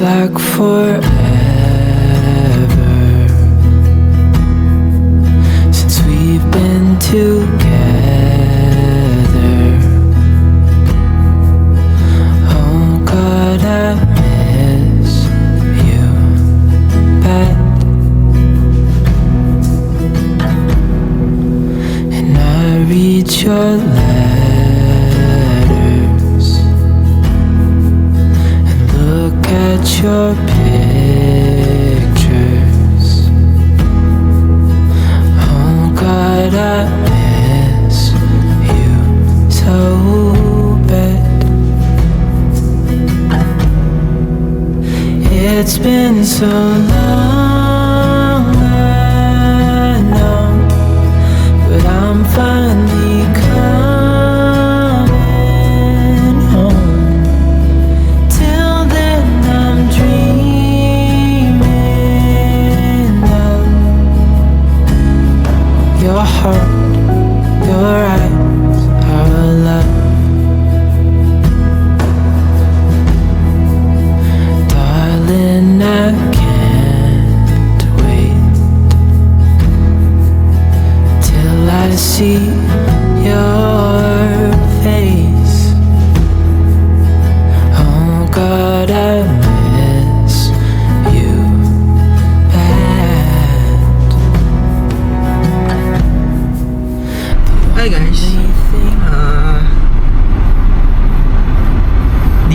Like forever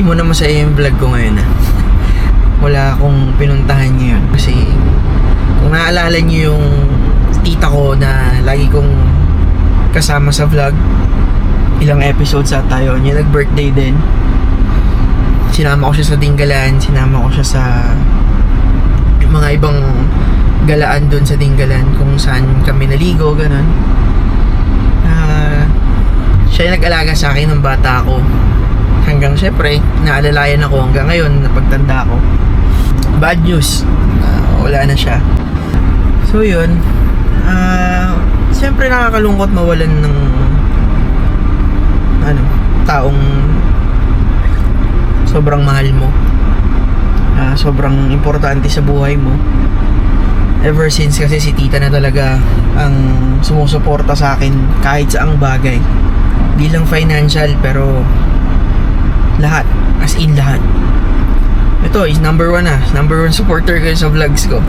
mo na masaya yung vlog ko ngayon ah. Wala akong pinuntahan ngayon kasi kung naalala niyo yung tita ko na lagi kong kasama sa vlog ilang episodes at tayo niya nag-birthday din sinama ko siya sa Dinggalan sinama ko siya sa mga ibang galaan doon sa Dinggalan kung saan kami naligo ganun Ah, siya yung nag-alaga sa akin nung bata ako. Hanggang syempre, naalalayan ako hanggang ngayon, napagtanda ko. Bad news, ah, wala na siya. So yun, ah, syempre nakakalungkot mawalan ng ano, taong sobrang mahal mo. Ah, sobrang importante sa buhay mo ever since kasi si tita na talaga ang sumusuporta sa akin kahit sa ang bagay di lang financial pero lahat. As in lahat. Ito is number one ah. Number one supporter ko sa vlogs ko.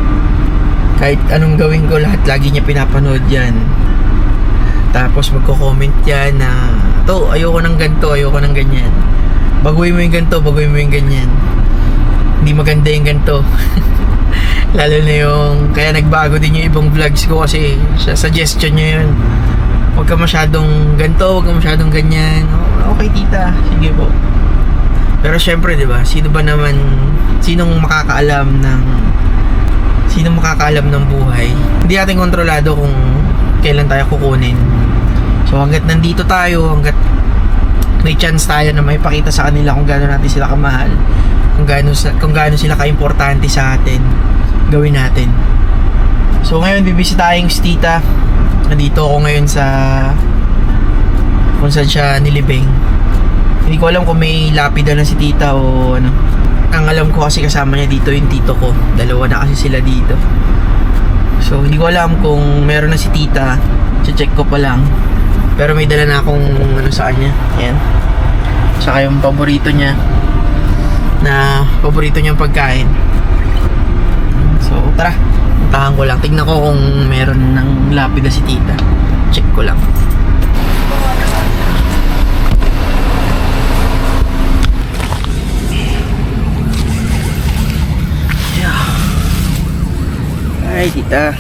Kahit anong gawin ko lahat lagi niya pinapanood yan. Tapos magko-comment yan na to ayoko ng ganto ayoko ng ganyan. Baguhin mo yung ganto baguhin mo yung ganyan. Hindi maganda yung ganto Lalo na yung, kaya nagbago din yung ibang vlogs ko kasi sa suggestion niya yun. Huwag ka masyadong ganto, huwag ka masyadong ganyan. Okay tita, sige po. Pero syempre, di ba, sino ba naman, sinong makakaalam ng, sinong makakaalam ng buhay? Hindi natin kontrolado kung kailan tayo kukunin. So hanggat nandito tayo, hanggat may chance tayo na may pakita sa kanila kung gaano natin sila kamahal, kung gaano, kung gaano sila kaimportante sa atin, gawin natin. So ngayon bibisitahin si tita. Nandito ako ngayon sa kung saan siya nilibing. Hindi ko alam kung may lapida na si tita o ano. Ang alam ko kasi kasama niya dito yung tito ko. Dalawa na kasi sila dito. So hindi ko alam kung meron na si tita. Check ko pa lang. Pero may dala na akong ano sa kanya. Yan. Saka yung paborito niya na paborito niyang pagkain. So, tara. Puntahan ko lang. Tignan ko kung meron ng lapida si tita. Check ko lang. Ay, tita.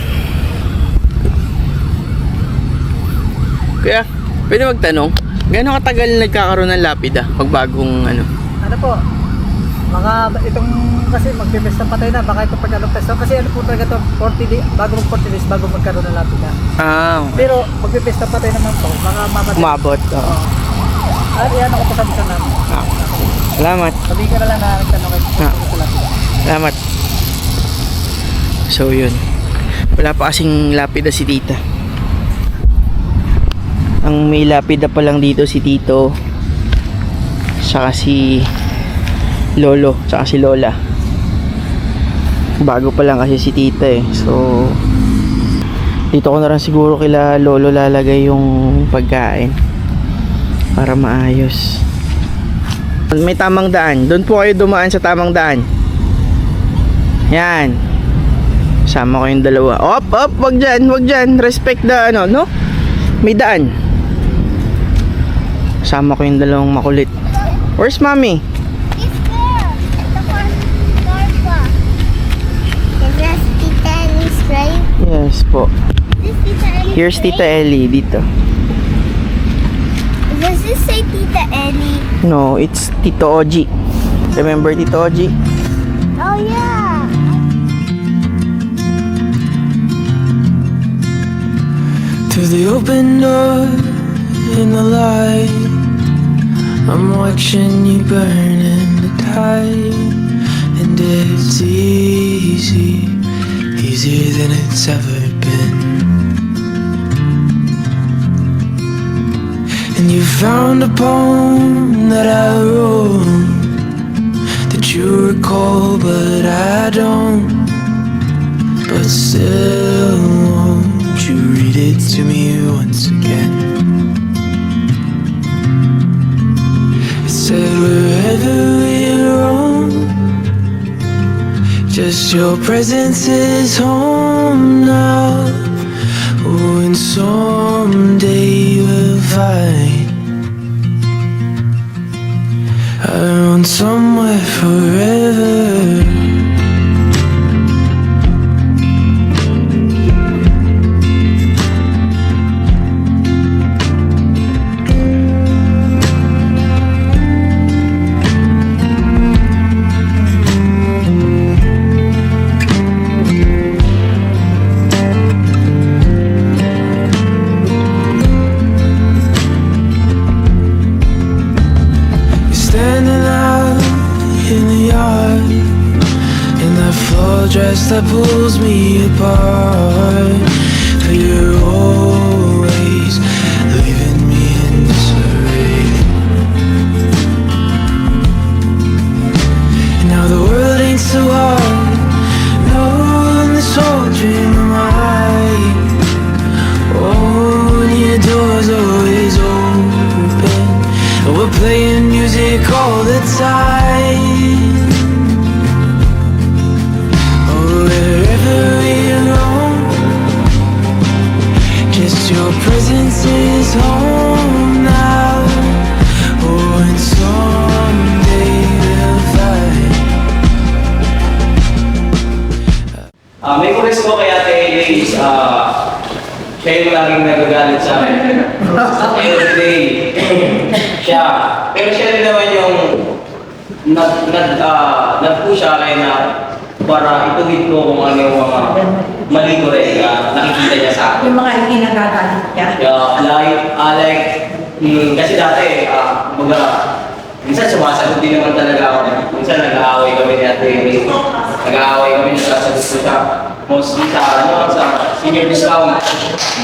Kuya, pwede magtanong? Gano'ng katagal nagkakaroon ng lapida? Pagbagong ano? Ano po? Mga itong kasi magpipesta patay na baka ito pag anong pesta kasi ano po talaga to 40 days bago mag 40 days bago magkaroon ng lapida. Ah, Pero magpipesta patay naman po mga mamatay. umabot. Oo. At yan ako po sa namin. Ah. Salamat. Sabi ka na lang na nagtanong kayo Ah. Salamat. So yun. Wala pa kasing lapida si tita. Ang may lapida pa lang dito si tito. Saka si lolo, saka si lola. Bago pa lang kasi si tita eh. So, dito ko na lang siguro kila lolo lalagay yung pagkain. Para maayos. May tamang daan. Doon po kayo dumaan sa tamang daan. Yan. Sama ko yung dalawa. Op, op, wag dyan, wag dyan. Respect the ano, no? May daan. Sama ko yung dalawang makulit. Where's mommy? It's there. At the pa. Is this Tita Ellie's right? Yes po. Is this Tita Ellie's Here's Tita? Ellie dito. Does this say Tita Ellie? No, it's Tito Oji. Remember Tito Oji? Oh yeah. Through the open door in the light, I'm watching you burn in the tide, and it's easy, easier than it's ever been. And you found a poem that I wrote that you recall, but I don't. But still, won't you read it to me once again? It said, wherever we roam, just your presence is home now. Oh, and someday we'll find our own somewhere forever. Yung laging nagagalit sa akin. Every day. siya. Pero siya rin naman yung nag, nag, ah, nag-push sa akin na para ituwid ko kung ano yung mga mali ko rin na nakikita niya sa akin. Yung mga hindi nagagalit ka. Yeah, like, ah, like, mm, kasi dati, ah, mga, minsan sumasagot din naman talaga ako. Minsan nag-aaway kami ni Ate Amy. Nag-aaway kami, nagsasagot ko siya. Mostly sa, ano, sa senior discount.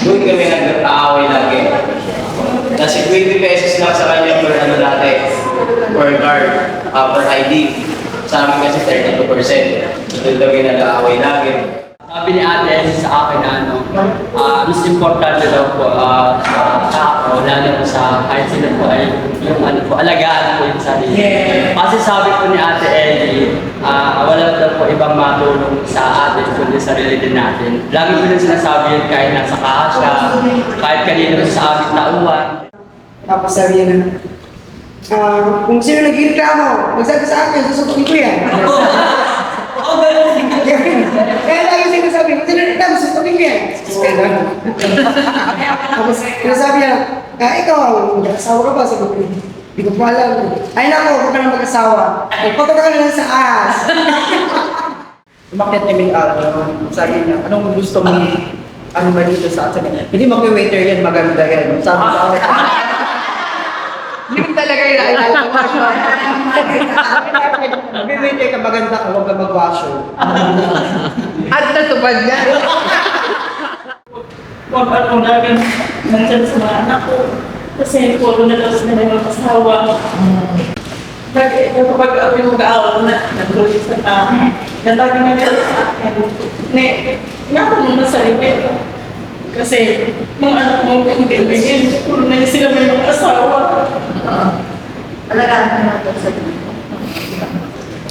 Doon kami nag-aaway lagi. Kasi 20 pesos lang sa kanya per ano dati, per card, ah, per ID. Sa amin kasi 32%. Doon kami nag-aaway lagi. Sabi ni ate sa akin na ano, ah, mas importante daw po ah, sa tao, lalo na sa kahit sino po ay yung ano po, alagaan po yung sarili. Kasi sabi po ni ate Ellie, ah, wala daw po ibang matulong sa atin kundi sarili din natin. Lagi ko rin sinasabi yun kahit nasa kahasya, kahit kanino sa aming tauhan. Tapos sabi niya na, ah, kung sino nagreklamo, magsabi sa akin, susukutin ko yan. Kaya lagi sinasabi, susukutin ko yan. Kaya ganun. Tapos sinasabi niya, ah, ikaw, mag-asawa ka ba? Sabi ko, hindi ko po alam. Ay nako, huwag ka na mag-asawa. Pagpagka ka na lang sa ahas. Umakyat kami araw, sabi niya, anong gusto mo? Ano ba dito sa atin? Hindi mag-waiter yan, maganda yan. Sabi Yun talaga yung naalala ko. Mag-waiter ka, maganda ka, huwag ka mag-washer. At natupad niya. Huwag laging nandyan sa mga anak ko. Kasi puro na daw sila ng asawa. Kapag ako yung mag-aawa na, nagkulit sa tao. na lagi na nila sa akin. Ne, nga ako muna sa limit. Kasi, mga anak mo kung bibigin, puro na sila may mga asawa. Alagaan ka natin sa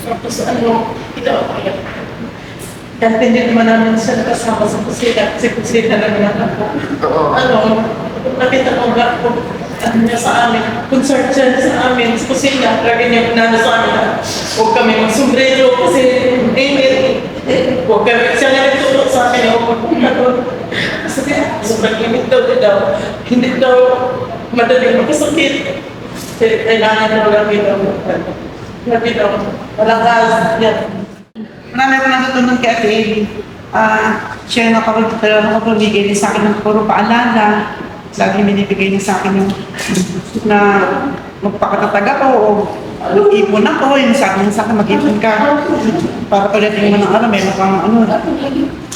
Tapos ano, ito ako yan. Dati hindi naman namin siya nakasama sa kusina, kasi kusina lang naman ako. Ano, nakita ko ba ko, ano niya sa amin, concern siya sa amin, sa kusina, lagi niya pinano sa amin na huwag kami magsombrero kasi init. Huwag kami, siya nga nagturo sa akin, huwag doon. Kasi sobrang init daw, daw, hindi daw madaling magkasakit. Kasi kailangan daw lagi daw, lagi daw, malakas, yan. Marami akong natutunan kay Ate. Ah, siya yung nakapag- nakapagbigay din sa akin ng puro paalala. Lagi binibigay niya sa akin yung na magpakatatag ako o mag-ipon ako. Yung sa akin, sa akin, mag-ipon ka. Para pagdating mo ng araw, meron kang ano,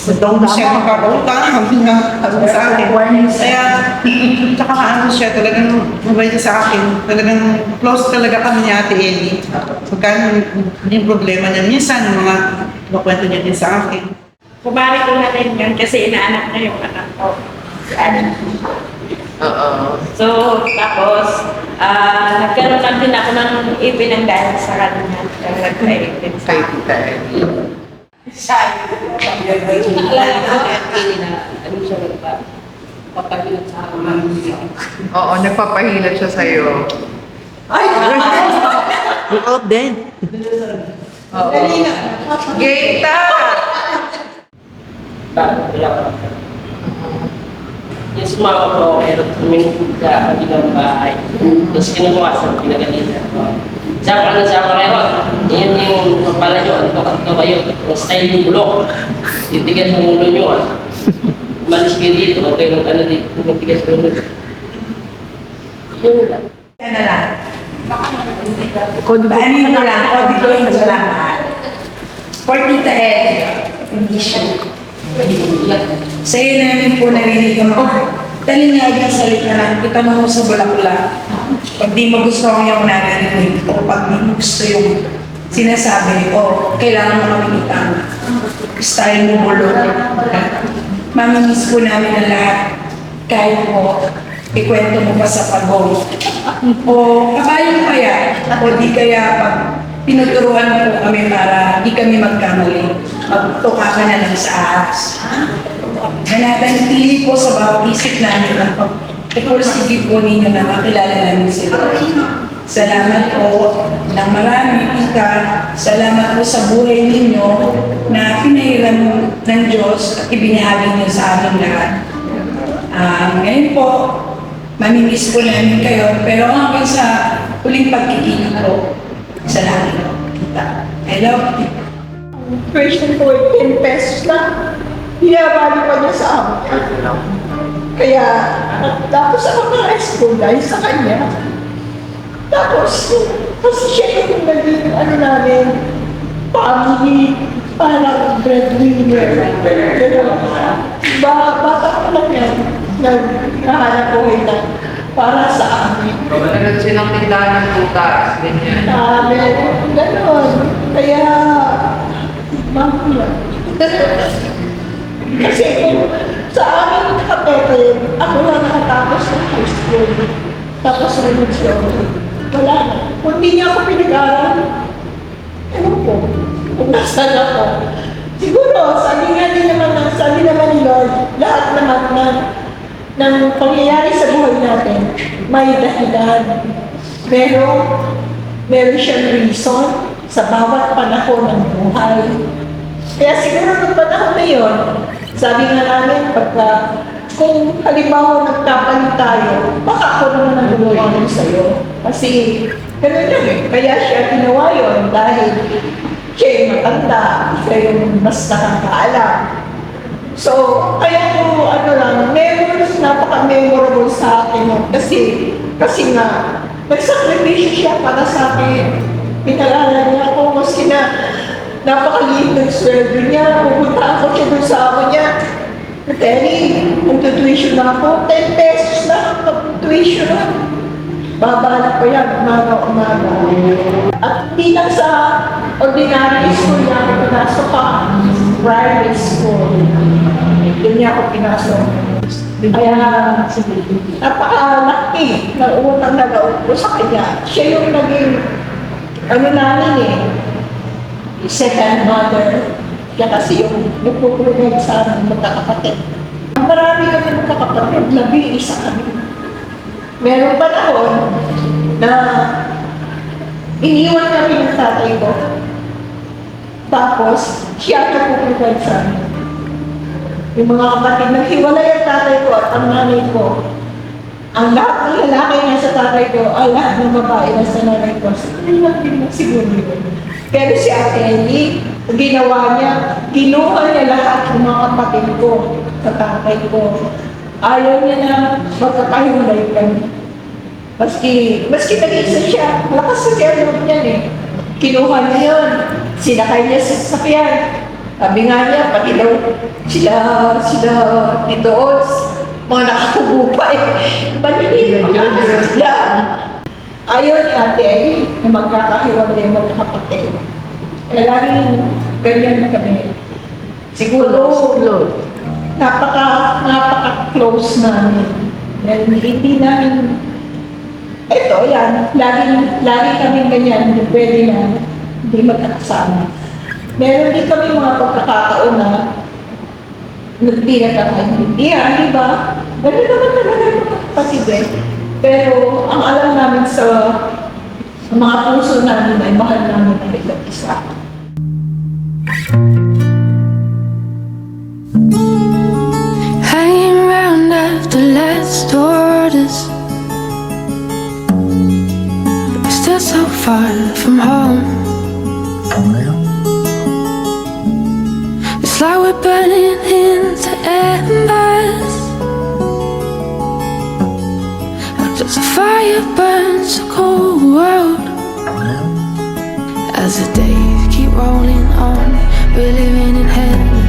doon siya magkakautang, sabi nga, sabi niya sa akin. Kaya, tsaka ano siya, talagang mabait siya sa akin. Talagang close talaga kami ni Ate Eli. Pagka yung problema niya, minsan yung mga makwento niya din sa akin. Kumari ko na rin yun kasi inaanak na yung anak ko. Si Annie. So, tapos, ah, nagkaroon lang din ako ng ipin ng dahil sa kanya. Kaya nagka-ipin sa akin. Siya. Naalala ko kay Annie na ano siya nagpa papahilat sa akin. Oo, nagpapahilat siya sa'yo. Look out din. Gaita! Wala pa. Yung sumama ko, meron kaming sa kabilang bahay. Tapos kinukuha sa pinagalitan ko. Sabi ko na sa meron. Yan yung pala nyo, ano to kayo. Yung style yung bulok. Yung tigas ng ulo nyo. ah. Umalis kayo dito, okay ng ano dito. Yung tigas ng ulo. Yun lang. Yan na lang. Baanin mo lang, kodikoin mo lang. For Tita Ed, hindi siya. Sa'yo namin po narinig ang mga talinag ng salita na kita mo sa bulakula. Pag di mo gusto ang yung narinig o pag di mo gusto yung sinasabi o kailangan mo kami itang style mo bulok. Mamimiss po namin ang lahat kahit po ikwento mo pa sa pagong. O kabayang kaya, o di kaya pag tinuturuan mo po kami para di kami magkamali, magtuka ka na lang sa ahas. Nanatangili po sa bawat isip namin ang pagpupursige po ninyo na makilala namin sila. Salamat po ng marami, Ika. Salamat po sa buhay ninyo na pinahiram ng Diyos at ibinahagi niyo sa aming lahat. Ah, ngayon po, mamimiss po namin kayo, pero hanggang sa huling pagkikita ko, sa langit kita. I love you. Question ay 10 pesos lang. Hinabali pa niya sa amin. Kaya, tapos ako dahil sa kanya. Tapos, kasi siya yung naging ano namin, family, parang breadwinner. Pero, ba, bata ko lang yan, naghahanap ko na para sa amin. Nagod silang tindahan ng tutas, ganyan. Sabi, gano'n. Kaya, mahula. Kasi kung kapete, ako lang nakatapos ng high school. Tapos religion. Wala na. Kung hindi niya ako pinag-aral, ewan ko, kung nasaan ako. Siguro, sabi nga din naman, sabi naman ni Lord, lahat naman na ng pangyayari sa buhay natin, may dahilan. Pero, meron siyang reason sa bawat panahon ng buhay. Kaya siguro nung panahon na yun, sabi nga namin, pagka, kung halimbawa nagkapalit tayo, baka ako naman ang gumawa nun sa'yo. Kasi, ganun lang eh. Kaya siya ginawa yun dahil siya yung matanda, siya yung mas nakakaalam. So, kaya ko, ano lang, memories, napaka-memorable sa akin yun. Kasi, kasi nga, nagsakripisyo siya para sa akin. Pinalala niya ako, maski na napakaliit ng sweldo niya, pupunta ako siya doon sa amo niya. Telly, magtutuition na ako, 10 pesos lang ang tuition lang. Babalik ko yan, umaga-umaga. At hindi lang sa ordinary school niya ako pinasok ka, private school. Doon niya ako pinasok. Kaya napakalaki ng utang na loob ko sa kanya. Siya yung naging, ano namin eh, second mother. Kaya kasi yung nagpupunod sa amin magkakapatid. Marami kami magkakapatid, labi isa kami. Meron panahon na iniwan kami ng tatay ko. Tapos, siya ang nagpupunod sa amin. Yung mga kapatid, naghiwalay ang tatay ko at ang nanay ko. Ang lahat ng lalaki na sa tatay ko, ay lahat ng babae na sa nanay ko. Siguro lang din siguro. Pero si Ate Ellie, ang ginawa niya, kinuha niya lahat ng mga kapatid ko sa tatay ko. Ayaw niya na magkakahiwalay kami. Maski, maski nag-isa siya, malakas sa siya loob niyan eh. Kinuha niya yun, sinakay niya sa sasakyan. Sabi nga niya, pati daw sila, sila Tito Oz, mga nakakubo pa eh. Panilin, sila. Ayaw ni ate na magkakahiwalay yung magkakapatid. Kaya laging ganyan na kami. Siguro, napaka, napaka-close namin. Dahil hindi namin, eto, yan, lagi, lagi kami ganyan, hindi pwede na, hindi magkakasama. Meron din kami mga pagkakataon na hindi nagkakaintindihan, di ba? Ganun naman talaga yung kapatid eh. Pero ang alam namin sa, sa mga puso namin ay mahal namin ang isa't isa. Hanging around after last orders. We're still so far from home. It's like we're burning into embers. Just a fire burns a cold. As the days keep rolling on, we're living in hell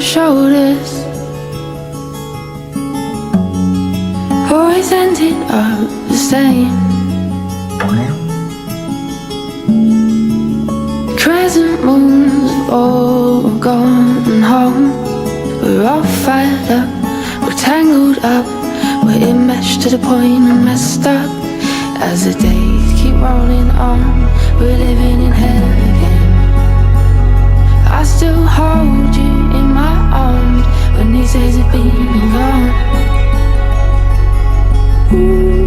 shoulders. Always ending up the same. Crescent moons have all gone home. We're all fired up, we're tangled up. We're enmeshed to the point and messed up. As the days keep rolling on We're living in hell again. I still hold you when when says it's been gone. Ooh.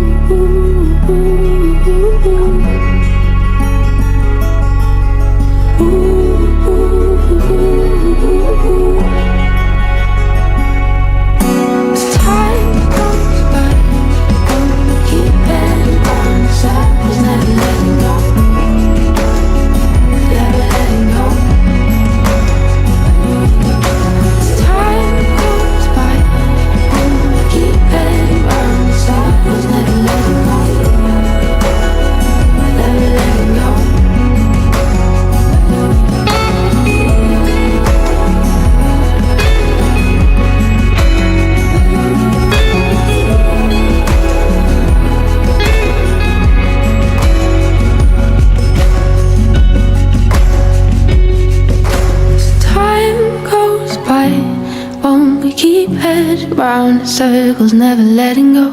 Circles, never letting go,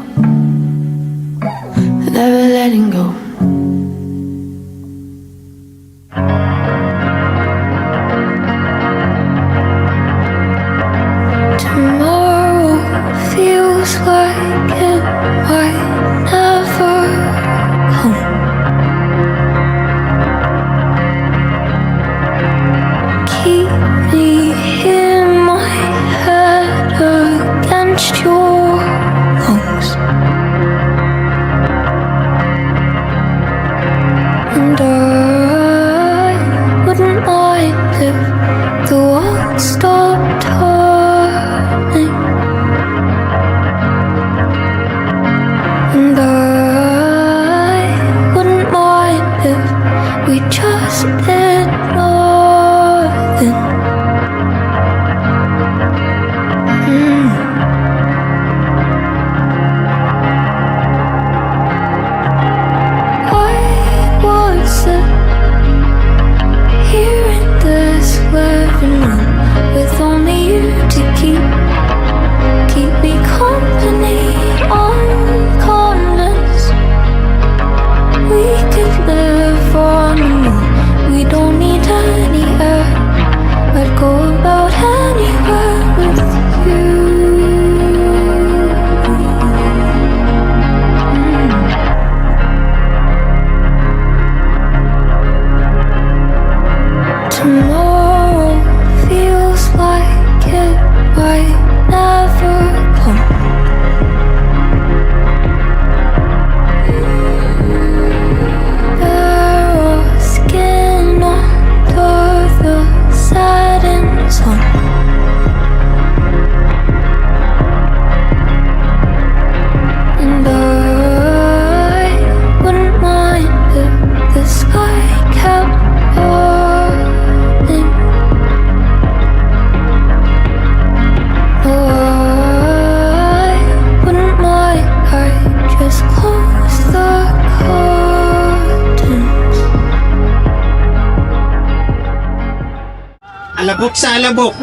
alabok sa alabok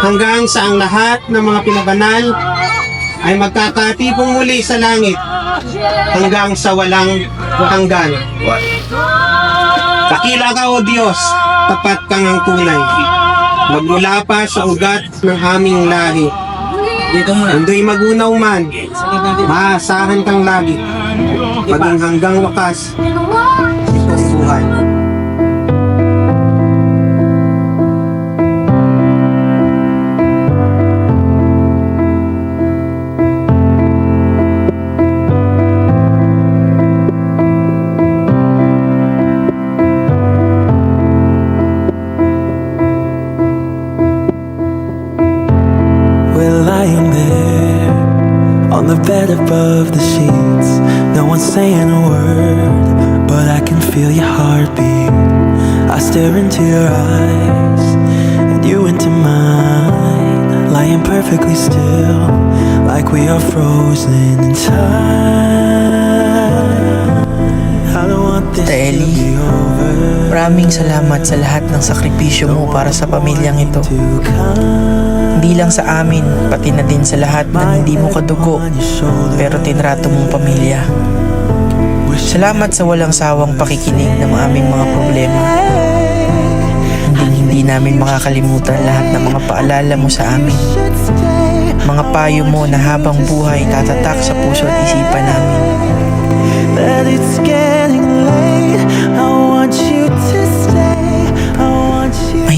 hanggang sa ang lahat ng mga pinabanal ay magkakatipong muli sa langit hanggang sa walang hanggan. Dakila ka o Diyos, tapat kang ang tunay. Magmula pa sa ugat ng aming lahi. Mundo'y magunaw man, maasahan kang lagi. Maging hanggang wakas, Maraming salamat sa lahat ng sakripisyo mo para sa pamilyang ito. Hindi lang sa amin, pati na din sa lahat ng hindi mo kadugo, pero tinrato mong pamilya. Salamat sa walang sawang pakikinig ng aming mga problema. Hindi hindi namin makakalimutan lahat ng mga paalala mo sa amin. Mga payo mo na habang buhay tatatak sa puso at isipan namin. But it's getting late. I want you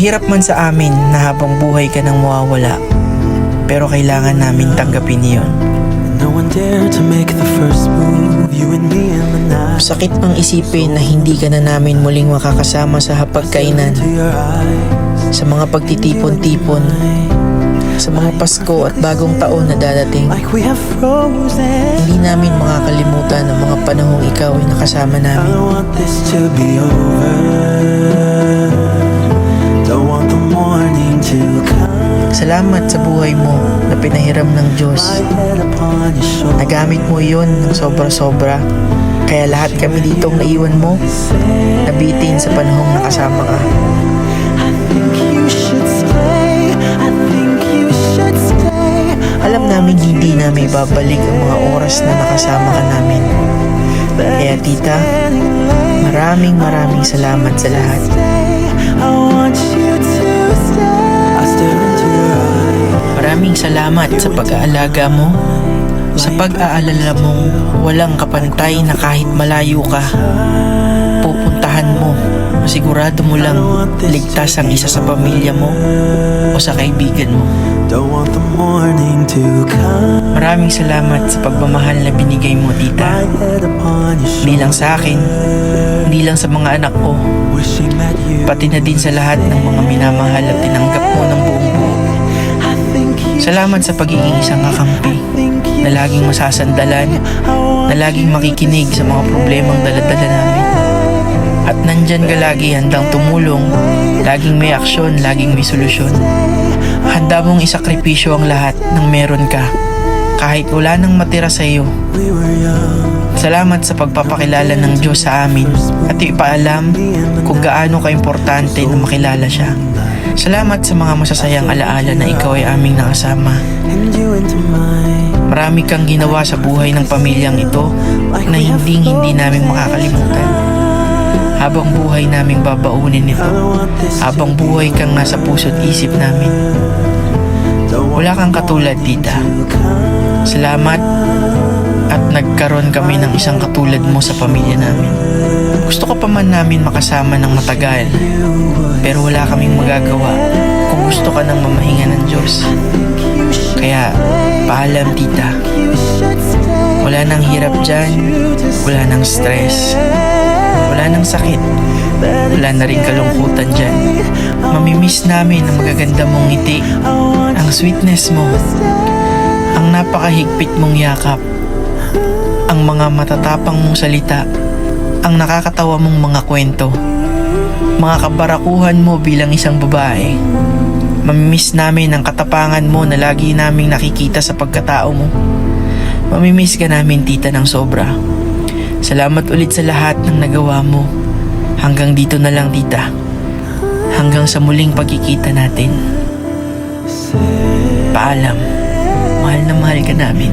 Mahirap man sa amin na habang buhay ka nang mawawala, pero kailangan namin tanggapin night. Sakit ang isipin na hindi ka na namin muling makakasama sa hapagkainan, sa mga pagtitipon-tipon, sa mga Pasko at bagong taon na dadating. Hindi namin makakalimutan ang mga panahong ikaw ay nakasama I namin. Salamat sa buhay mo na pinahiram ng Diyos. Nagamit mo iyon ng sobra-sobra. Kaya lahat kami ditong naiwan mo, nabitin sa panahong nakasama ka. Alam namin hindi namin babalik ang mga oras na nakasama ka namin. Kaya tita, maraming maraming salamat sa lahat. I want you Maraming salamat sa pag-aalaga mo, sa pag-aalala mong walang kapantay na kahit malayo ka, pupuntahan mo. Masigurado mo lang ligtas ang isa sa pamilya mo o sa kaibigan mo. Maraming salamat sa pagmamahal na binigay mo, tita. Hindi lang sa akin, hindi lang sa mga anak ko, pati na din sa lahat ng mga minamahal at tinanggap mo ng buong buo. Salamat sa pagiging isang kakampi na laging masasandalan, na laging makikinig sa mga problemang daladala namin. At nandyan ka lagi handang tumulong, laging may aksyon, laging may solusyon. Handa mong isakripisyo ang lahat ng meron ka, kahit wala nang matira sa iyo. Salamat sa pagpapakilala ng Diyos sa amin at ipaalam kung gaano kaimportante na makilala siya. Salamat sa mga masasayang alaala na ikaw ay aming nakasama. Marami kang ginawa sa buhay ng pamilyang ito na hindi hindi namin makakalimutan. Habang buhay naming babaunin ito, habang buhay kang nasa puso't isip namin. Wala kang katulad, tita. Salamat at nagkaroon kami ng isang katulad mo sa pamilya namin. Gusto ka pa man namin makasama ng matagal, pero wala kaming magagawa kung gusto ka ng mamahinga ng Diyos. Kaya, paalam tita. Wala nang hirap dyan, wala nang stress, wala nang sakit, wala na rin kalungkutan dyan. Mamimiss namin ang magaganda mong ngiti, ang sweetness mo, ang napakahigpit mong yakap, ang mga matatapang mong salita, ang nakakatawa mong mga kwento, mga kabarakuhan mo bilang isang babae. Mamimiss namin ang katapangan mo na lagi naming nakikita sa pagkatao mo. Mamimiss ka namin tita ng sobra. Salamat ulit sa lahat ng nagawa mo. Hanggang dito na lang tita. Hanggang sa muling pagkikita natin. Paalam. Mahal na mahal ka namin.